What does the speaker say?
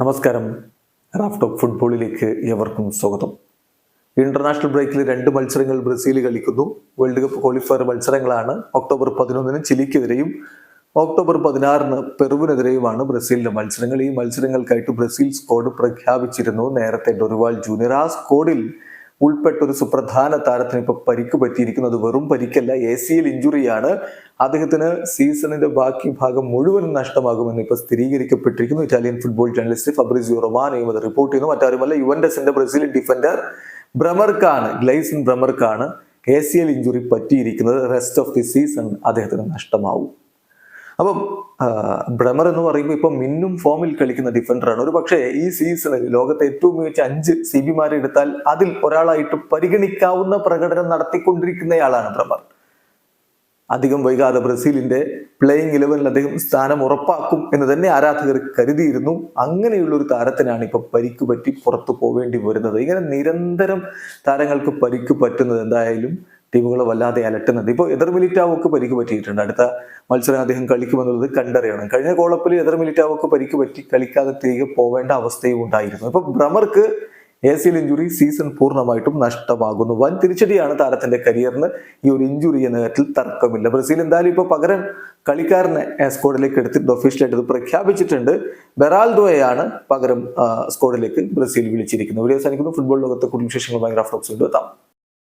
നമസ്കാരം. Raf talk ഫുട്ബോളിലേക്ക് എവർക്കും സ്വാഗതം. ഇന്റർനാഷണൽ ബ്രേക്കിൽ രണ്ട് മത്സരങ്ങൾ ബ്രസീൽ കളിക്കുന്നു. വേൾഡ് കപ്പ് ക്വാളിഫയർ മത്സരങ്ങളാണ് ഒക്ടോബർ പതിനൊന്നിന് ചിലിക്കെതിരെയും ഒക്ടോബർ പതിനാറിന് പെറുവിനെതിരെയുമാണ് ബ്രസീലിന്റെ മത്സരങ്ങൾ. ഈ മത്സരങ്ങൾക്കായിട്ട് ബ്രസീൽ സ്ക്വാഡ് പ്രഖ്യാപിച്ചിരുന്നു നേരത്തെ ഡൊറിവാൾ ജൂനിയർ. ആ സ്ക്വാഡിൽ ഉൾപ്പെട്ട ഒരു സുപ്രധാന താരത്തിന് ഇപ്പൊ പരിക്ക് പറ്റിയിരിക്കുന്നത് വെറും പരിക്കല്ല എ സി എൽ ഇഞ്ചുറിയാണ്. അദ്ദേഹത്തിന് സീസണിന്റെ ബാക്കി ഭാഗം മുഴുവൻ നഷ്ടമാകുമെന്ന് ഇപ്പൊ സ്ഥിരീകരിക്കപ്പെട്ടിരിക്കുന്നു. ഇറ്റാലിയൻ ഫുട്ബോൾ ജേർണലിസ്റ്റ് ഫബ്രിസിയോ റൊമാനയും അത് റിപ്പോർട്ട് ചെയ്യുന്നു. മറ്റാരുമല്ല യുവൻഡസിന്റെ ബ്രസീലിയൻ ഡിഫൻഡർ ബ്രമർക്കാണ് ഗ്ലൈസൺ ബ്രമർക്കാണ് എ സി എൽ ഇഞ്ചുറി പറ്റിയിരിക്കുന്നത്. റെസ്റ്റ് ഓഫ് ദി സീസൺ അദ്ദേഹത്തിന് നഷ്ടമാവും. അപ്പം ബ്രമർ എന്ന് പറയുമ്പോൾ ഇപ്പം മിന്നും ഫോമിൽ കളിക്കുന്ന ഡിഫൻഡറാണ് ഒരു പക്ഷേ ഈ സീസണിൽ ലോകത്തെ ഏറ്റവും മികച്ച അഞ്ച് സി ബിമാരെ എടുത്താൽ അതിൽ ഒരാളായിട്ട് പരിഗണിക്കാവുന്ന പ്രകടനം നടത്തിക്കൊണ്ടിരിക്കുന്നയാളാണ് ബ്രമർ അധികം വൈകാതെ ബ്രസീലിന്റെ പ്ലേയിങ് ഇലവനിൽ അദ്ദേഹം സ്ഥാനം ഉറപ്പാക്കും എന്ന് തന്നെ ആരാധകർ കരുതിയിരുന്നു. അങ്ങനെയുള്ള ഒരു താരത്തിനാണ് ഇപ്പൊ പരിക്ക് പറ്റി പുറത്തു പോവേണ്ടി വരുന്നത്. ഇങ്ങനെ നിരന്തരം താരങ്ങൾക്ക് പരിക്ക് പറ്റുന്നത് എന്തായാലും ടീമുകളെ വല്ലാതെ അലട്ടുന്നുണ്ട്. ഇപ്പോൾ എതിർ മിലിറ്റാവോക്ക് പരിക്ക് പറ്റിയിട്ടുണ്ട്. അടുത്ത മത്സരം അദ്ദേഹം കളിക്കുമെന്നുള്ളത് കണ്ടറിയണം. കഴിഞ്ഞ കോളപ്പിൽ എതിർ മിലിറ്റാവോക്ക് പരിക്ക് പറ്റി കളിക്കാതെ തിരികെ പോവേണ്ട അവസ്ഥയും ഉണ്ടായിരുന്നു. ഇപ്പൊ ബ്രമർക്ക് A C L injury season പൂർണമായിട്ടും നഷ്ടമാകുന്നു. വൻ തിരിച്ചടിയാണ് താരത്തിന്റെ കരിയറിന് ഈ ഒരു ഇഞ്ചുറി എന്ന കാര്യത്തിൽ തർക്കമില്ല. ബ്രസീൽ എന്തായാലും ഇപ്പൊ പകരം കളിക്കാരനെ സ്ക്വാഡിലേക്ക് എടുത്തിട്ട് ഒഫീഷ്യലായിട്ട് ഇത് പ്രഖ്യാപിച്ചിട്ടുണ്ട്. ബെറാൽഡോയെയാണ് പകരം സ്ക്വാഡിലേക്ക് ബ്രസീൽ വിളിച്ചിരിക്കുന്നത്. വീഡിയോ സാധിക്കുന്നു ഫുട്ബോൾ ലോകത്തെ കൂടുതൽ വിശേഷങ്ങളുമായി ഗ്രാഫ് ടോക്സ് എത്താം.